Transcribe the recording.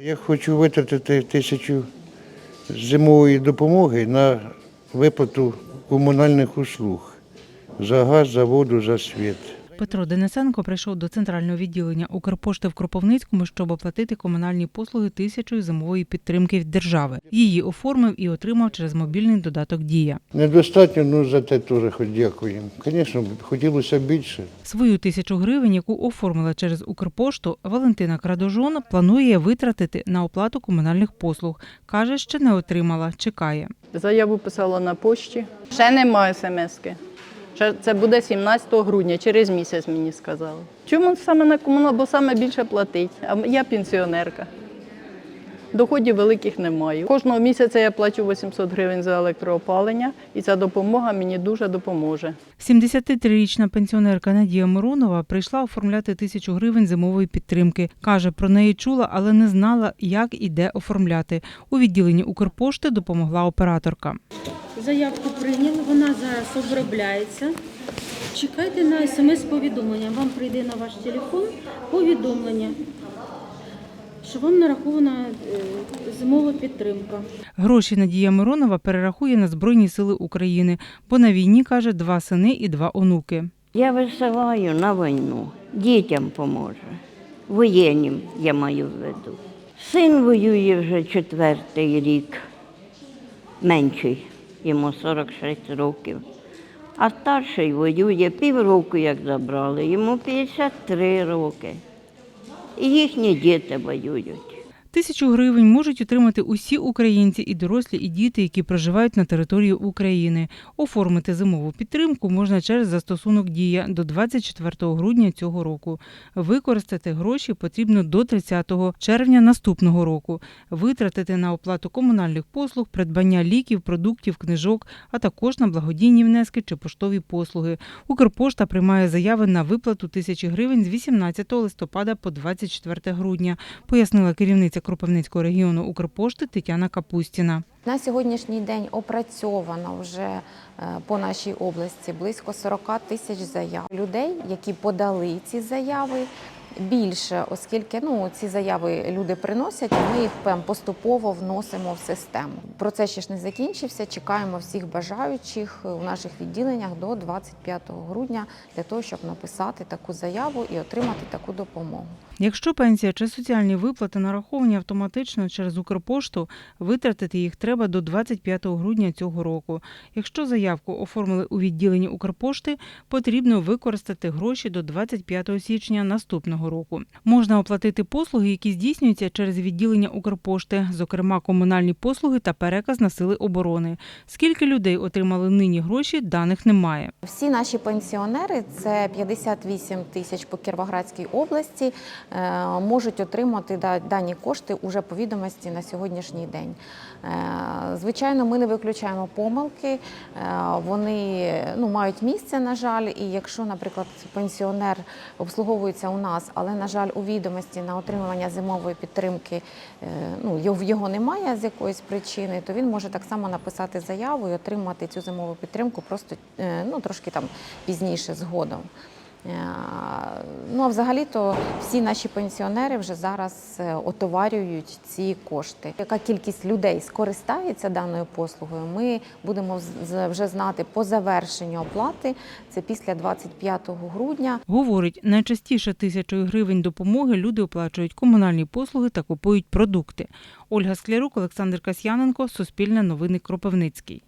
Я хочу витратити тисячу зимової допомоги на виплату комунальних услуг за газ, за воду, за світ. Петро Денисенко прийшов до центрального відділення Укрпошти в Кропивницькому, щоб оплатити комунальні послуги тисячою зимової підтримки від держави. Її оформив і отримав через мобільний додаток Дія. Недостатньо, ну за те теж хоч дякуємо. Звісно, хотілося більше. Свою тисячу гривень, яку оформила через Укрпошту, Валентина Крадожон планує витратити на оплату комунальних послуг. каже, ще не отримала, чекає. Заяву писала на пошті. Ще немає смски. Це буде 17 грудня, через місяць мені сказали. Чому саме на комунал? Бо саме більше платить. А я пенсіонерка. Доходів великих немає. Кожного місяця я плачу 800 гривень за електроопалення, і ця допомога мені дуже допоможе. 73-річна пенсіонерка Надія Миронова прийшла оформляти тисячу гривень зимової підтримки. Каже, про неї чула, але не знала, як і де оформляти. У відділенні Укрпошти допомогла операторка. Заявку прийняли, вона зараз обробляється. Чекайте на смс-повідомлення. Вам прийде на ваш телефон повідомлення, що вам нарахована е, зимова підтримка. Гроші Надія Миронова перерахує на Збройні Сили України, бо на війні каже два сини і два онуки. Я висилаю на війну, дітям поможе. Воєннім я маю в виду. Син воює вже четвертий рік, менший, йому 46 років. А старший воює півроку, як забрали, йому 53 роки. І їхні діти воюють. Тисячу гривень можуть отримати усі українці і дорослі, і діти, які проживають на території України. Оформити зимову підтримку можна через застосунок Дія до 24 грудня цього року. Використати гроші потрібно до 30 червня наступного року. Витратити на оплату комунальних послуг, придбання ліків, продуктів, книжок, а також на благодійні внески чи поштові послуги. Укрпошта приймає заяви на виплату тисячі гривень з 18 листопада по 24 грудня, пояснила керівниця Кропивницького регіону Укрпошти Тетяна Капустіна. На сьогоднішній день опрацьовано вже е, по нашій області близько 40 тисяч заяв людей, які подали ці заяви. Більше, оскільки ну ці заяви люди приносять, ми їх поступово вносимо в систему. Процес ще ж не закінчився. Чекаємо всіх бажаючих у наших відділеннях до 25 грудня для того, щоб написати таку заяву і отримати таку допомогу. Якщо пенсія чи соціальні виплати нараховані автоматично через Укрпошту, витратити їх треба до 25 грудня цього року. Якщо заявку оформили у відділенні Укрпошти, потрібно використати гроші до 25 січня наступного року. Можна оплатити послуги, які здійснюються через відділення Укрпошти, зокрема комунальні послуги та переказ на сили оборони. Скільки людей отримали нині гроші, даних немає. Всі наші пенсіонери, це 58 тисяч по Кіровоградській області, можуть отримати дані кошти уже по відомості на сьогоднішній день. Е, Звичайно, ми не виключаємо помилки, е, вони ну, мають місце, на жаль, і якщо, наприклад, пенсіонер обслуговується у нас, але, на жаль, у відомості на отримування зимової підтримки е, ну, його- немає з якоїсь причини, то він може так само написати заяву і отримати цю зимову підтримку просто е, ну, трошки там пізніше згодом. Е, Ну а взагалі-то всі наші пенсіонери вже зараз е, отоварюють ці кошти. Яка кількість людей скористається даною послугою? Ми будемо вже знати по завершенню оплати. Це після 25 грудня. Говорить, найчастіше тисячою гривень допомоги люди оплачують комунальні послуги та купують продукти. Ольга Склярук, Олександр Касьяненко, Суспільне новини Кропивницький.